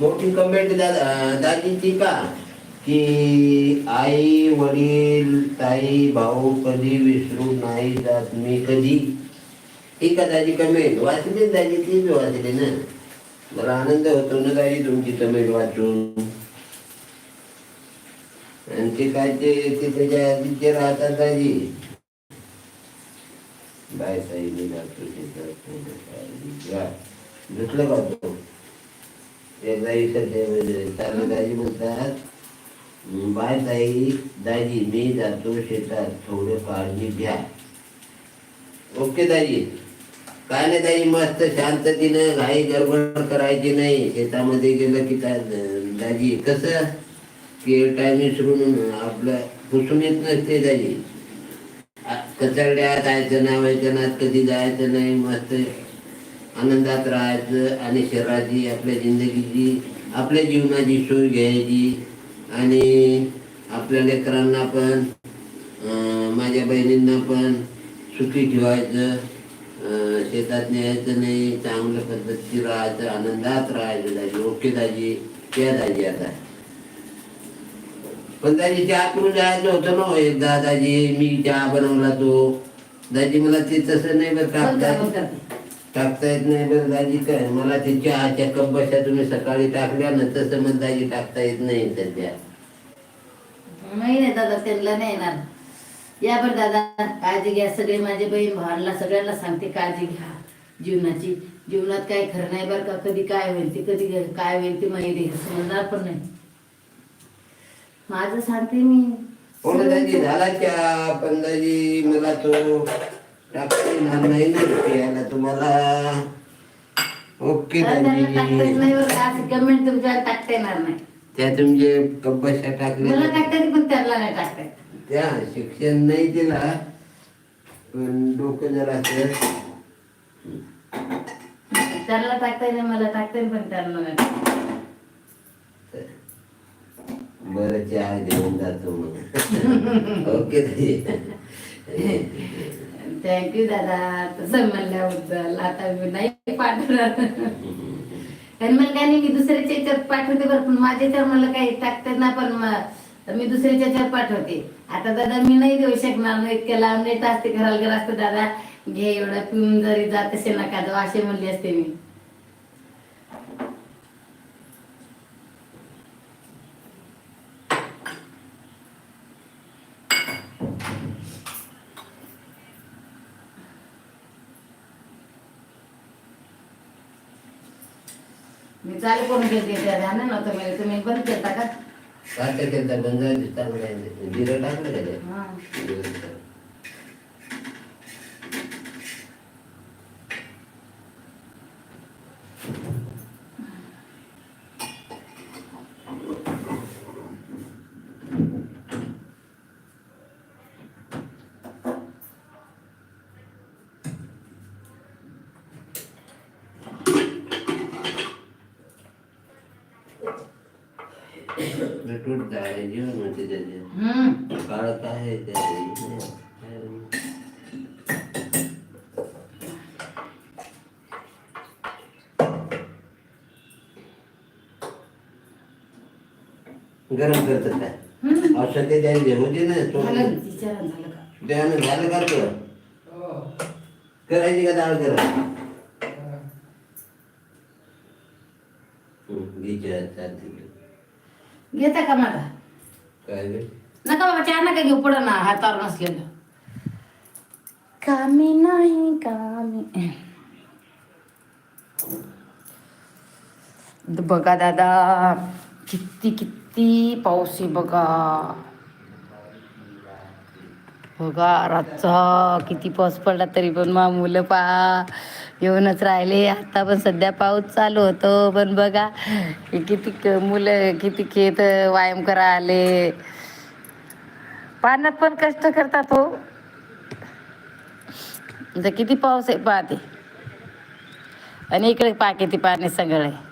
मोठी कमेंट दाजीची का? की आई वडील ताई भाऊ कधी विसरू नाही जात मी कधी? ही का दादी कमेंट? वाचली दादी तीच वाचली ना. मला आनंद होतो ना दादी तुमची कमेंट वाचून. आणि ते काय ते त्याच्या आधीचे राहतात दाजी. बाय ताई मी जातो शेतात दुसरं का तो एकदा इकडे दाजी म्हणतात बाय ताई दाजी मी जातो शेतात थोडं काळजी घ्या ओके दाजी काय नाही दाजी मस्त शांततेनं घाई गडबड करायची नाही शेतामध्ये गेलं की काय दाजी कसं की टायमिंग विसरून आपलं पुसून येत नसते दाजी कचरड्यात जायचं नाही वैजनात कधी जायचं नाही मस्त आनंदात राहायचं आणि शरीराची आपल्या जिंदगीची आपल्या जीवनाची सोय घ्यायची. आणि आपल्या लेकरांना पण माझ्या बहिणींना पण सुखी ठेवायचं. शेतात न्यायचं नाही चांगल्या पद्धती राहायचं आनंदात राहायचं दाजी. ओके दाजी. या दाजी आता. पण दाजी चहा करून जायचं होतं ना हो एकदा. दाजी मी चहा बनवला तो. दाजी मला ते तसं नाही बरं का. टाकता येत नाही बरं दाजी काय? मला ते चहाच्या कप बशा तुम्ही सकाळी टाकल्या ना तसं मग दाजी टाकता येत नाही सध्या. नाही नाही दादा त्यांना नाही येणार. या बरं दादा काळजी घ्या सगळे माझे बहीण भावांना सगळ्यांना सांगते काळजी घ्या. जीवनाची जीवनात काय खरं नाही बरं का कधी काय होईल ते कधी काय होईल ते माहिती समजणार पण नाही. माझं सांगते मी. हो दाजी झाला चहा पण दाजी मला तो टाकता येणार नाही ना प्यायला तुम्हाला ओके दाजी कमेंट तुमच्यावर टाकता येणार नाही त्या तुमचे कप बशा मला टाकल्या पण त्यांना नाही टाकता येत. त्या शिक्षण नाही दिला पण डोकं जरा असं त्यांना टाकता येते मला टाकता येईल पण त्यांना नाही टाकता येत. बरं चहा घेऊन जातो मग ओके ताई. थँक्यू दादा. तसं म्हणल्याबद्दल. आता मी नाही पाठवणार. आणि मला काय नाही मी दुसऱ्याच्या याच्यात पाठवते बरं पण माझ्या याच्यावर मला काही टाकतात ना पण तर मी दुसऱ्याच्या याच्यात पाठवते. आता दादा मी नाही देऊ शकणार. नाही इतक्या लांब नेट असते घराला घर असते दादा घे एवढं पिऊन जरी जात असेल ना जाऊ असे म्हणले असते मी. मी चालू करून घेते त्या ध्यान नव्हतं मला तुम्ही बंद केलता का काय केलं आहे. जिरं टाकलं का? हा. बेटूट आहे जीवन होते त्याचे. हम्म. काळ काय आहे गरम करतात काय. औषध ते द्यायला घेऊ दे ना तो झालं का? त्यानं झालं का तो? करायची का डाळ करा घ्यायची चालते घेता का माझा काय नका बाबा चहा नका घेऊ पुढं ना हातावर नसलेलं. कामी नाही कामी. द- बघा दादा किती किती पाऊस आहे बघा. बघा रातचा किती पाऊस पडला तरी पण मा मुलं पा येऊनच राहिले. आता पण सध्या पाऊस चालू होतो पण बघा किती क- मुलं किती खेत व्यायाम करा आले पाण्यात पण कष्ट करतात हो. किती पाऊस आहे पाहते आणि इकडे पा किती पाणी सगळं. आहे